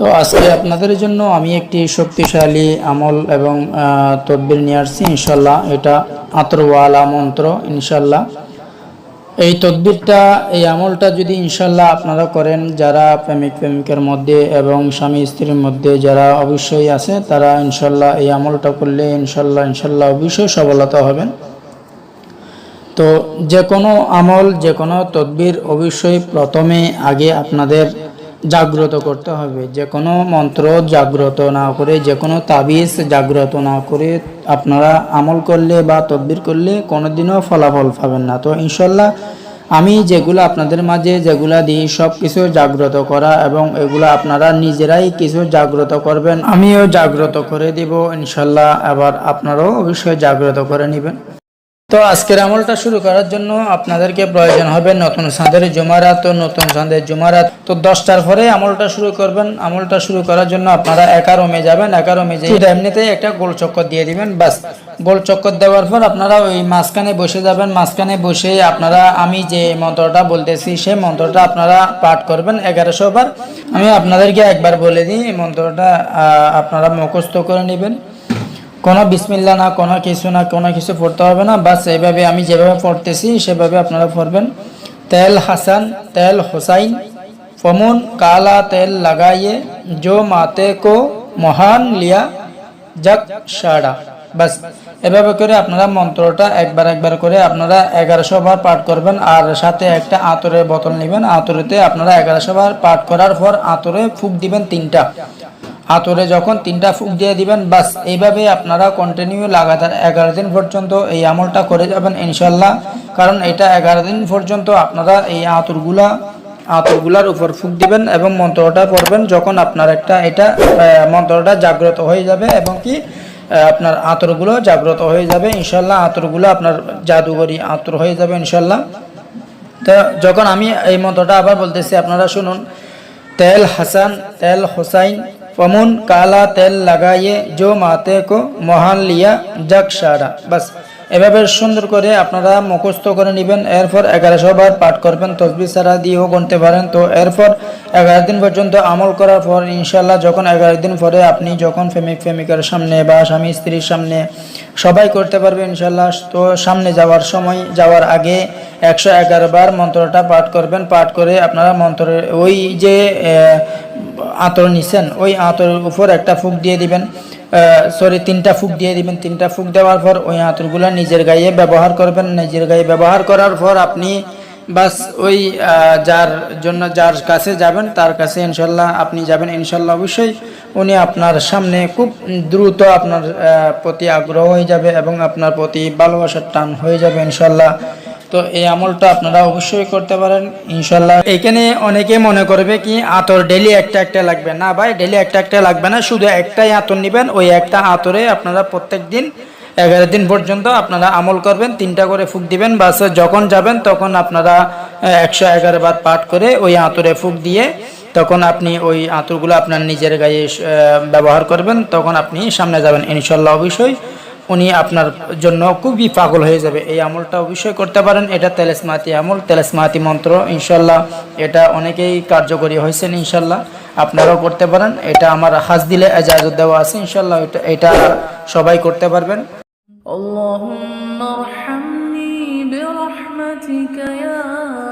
তো আজকে আপনাদের জন্য আমি একটি শক্তিশালী আমল এবং তদবির নিয়ে আসছি ইনশাল্লাহ এটা আতরওয়ালা মন্ত্র ইনশাল্লাহ এই তদবিরটা, এই আমলটা যদি ইনশাল্লাহ আপনারা করেন, যারা প্রেমিক প্রেমিকের মধ্যে এবং স্বামী স্ত্রীর মধ্যে যারা অবশ্যই আছে, তারা ইনশাল্লাহ এই আমলটা করলে ইনশাল্লাহ ইনশাল্লাহ অবশ্যই সফলতা হবেন। তো যে কোনো আমল, যে কোনো তদবির অবশ্যই প্রথমে আগে আপনাদের জাগ্রত করতে হবে। যে কোনো মন্ত্র জাগ্রত না করে, যে কোনো তাবিজ জাগ্রত না করে আপনারা আমল করলে বা তদবির করলে কোনোদিনও ফলাফল পাবেন না। তো ইনশাল্লাহ আমি যেগুলো আপনাদের মাঝে যেগুলা দিই, সব কিছু জাগ্রত করা এবং এগুলো আপনারা নিজেরাই কিছু জাগ্রত করবেন, আমিও জাগ্রত করে দিব ইনশাল্লাহ। আবার আপনারাও অবশ্যই জাগ্রত করে নেবেন। তো আজকের আমলটা শুরু করার জন্য আপনাদেরকে প্রয়োজন হবে নতুন চাঁদের জুমারাত তো নতুন চাঁদের জুমারাত। তো দশটার পরে আমলটা শুরু করবেন। আমলটা শুরু করার জন্য আপনারা একা রমে যাবেন। একা রমে যেয়ে শুধু এমনিতেই একটা গোল চক্কর দিয়ে দিবেন বাস গোল চক্কর দেওয়ার পর আপনারা ওই মাঝখানে বসে যাবেন। মাঝখানে বসে আপনারা, আমি যে মন্ত্রটা বলতেছি সেই মন্ত্রটা আপনারা পাঠ করবেন এগারোশো বার। আমি আপনাদেরকে একবার বলে দিই, এই মন্ত্রটা আপনারা মুখস্থ করে নেবেন। কোনো বিসমিল্লা না, কোনো কিছু না, কোনো কিছু পড়তে হবে না। বাস এইভাবে আমি যেভাবে পড়তেছি, সেভাবে আপনারা পড়বেন। তেল হাসান, তেল হোসাইন, ফমুন, কালা তেল লাগাইয়ে, জো মাতে কো, মহান লিয়া জগ সাড়া। বাস এভাবে করে আপনারা মন্ত্রটা একবার একবার করে আপনারা এগারোশো বার পাঠ করবেন আর সাথে একটা আতরের বোতল নেবেন। আতরেতে আপনারা এগারোশো বার পাঠ করার পর আতরে ফুক দিবেন তিনটা। আতরে যখন তিনটা ফুক দিয়ে দিবেন, বাস এইভাবে আপনারা কন্টিনিউ লাগাতার এগারো দিন পর্যন্ত এই আমলটা করে যাবেন ইনশাল্লাহ কারণ এটা এগারো দিন পর্যন্ত আপনারা এই আতরগুলা, আতরগুলার উপর ফুক দিবেন এবং মন্ত্রটা পড়বেন যখন আপনার একটা এটা মন্ত্রটা জাগ্রত হয়ে যাবে এবং কি আপনার আতরগুলো জাগ্রত হয়ে যাবে। ইনশাল্লাহ আতরগুলো আপনার জাদুঘরি আতর হয়ে যাবে ইনশাল্লাহ তো যখন আমি এই মন্ত্রটা আবার বলতেছি, আপনারা শুনুন। তেল হাসান, তেল হোসাইন ফমুন কালা তেল লাগাইয়ে জো মাতে কো মহান লিয়া জগ সারা বাস এভাবে সুন্দর করে আপনারা মুখস্থ করে নেবেন এরপর এগারোশো বার পাঠ করবেন তসবি সারা দিয়েও গুনতে পারেন তো এরপর এগারো দিন পর্যন্ত আমল করার পর ইনশাল্লাহ যখন এগারো দিন পরে আপনি যখন প্রেমিক প্রেমিকার সামনে বা স্বামী স্ত্রীর সামনে সবাই করতে পারবে ইনশাল্লাহ তো সামনে যাওয়ার সময়, যাওয়ার আগে একশো এগারো বার মন্ত্রটা পাঠ করবেন। পাঠ করে আপনারা মন্ত্রের ওই যে আতর নিছেন, ওই আতরের উপর একটা ফুক দিয়ে দিবেন সরি তিনটা ফুক দিয়ে দিবেন। তিনটা ফুক দেওয়ার পর ওই আতরগুলো নিজের গায়ে ব্যবহার করবেন। নিজের গায়ে ব্যবহার করার পর আপনি বাস ওই যার জন্য যার কাছে যাবেন, তার কাছে ইনশাল্লাহ আপনি যাবেন। ইনশাল্লাহ অবশ্যই উনি আপনার সামনে খুব দ্রুত আপনার প্রতি আগ্রহ হয়ে যাবে এবং আপনার প্রতি ভালোবাসার টান হয়ে যাবে ইনশাল্লাহ। তো এই আমলটা আপনারা অবশ্যই করতে পারেন ইনশাল্লাহ এখানে অনেকে মনে করবে কি, আতর ডেলি একটা একটা লাগবে। না ভাই ডেলি একটা একটা লাগবে না, শুধু একটাই আতর নেবেন, ওই একটা আতরে আপনারা প্রত্যেক দিন, এগারো দিন পর্যন্ত আপনারা আমল করবেন, তিনটা করে ফুক দিবেন, বাস যখন যাবেন তখন আপনারা একশো এগারো বার পাঠ করে ওই আতরে ফুক দিয়ে তখন আপনি ওই আতরগুলো আপনার নিজের গায়ে ব্যবহার করবেন, তখন আপনি সামনে যাবেন ইনশাল্লাহ অবশ্যই। উনি আপনার জন্য খুবই পাগল হয়ে যাবে এই আমলটা অবশ্যই করতে পারেন এটা তেলেসমাতি আমল তেলেসমাতি মন্ত্র ইনশাল্লাহ এটা অনেকেই কার্যকরী হয়েছেন ইনশাল্লাহ আপনারাও করতে পারেন এটা আমার হাজ দিলে এজাজত দেওয়া আছে ইনশাল্লাহ এটা এটা সবাই করতে পারবেন اللهم ارحمني برحمتك يا أرحم الراحمين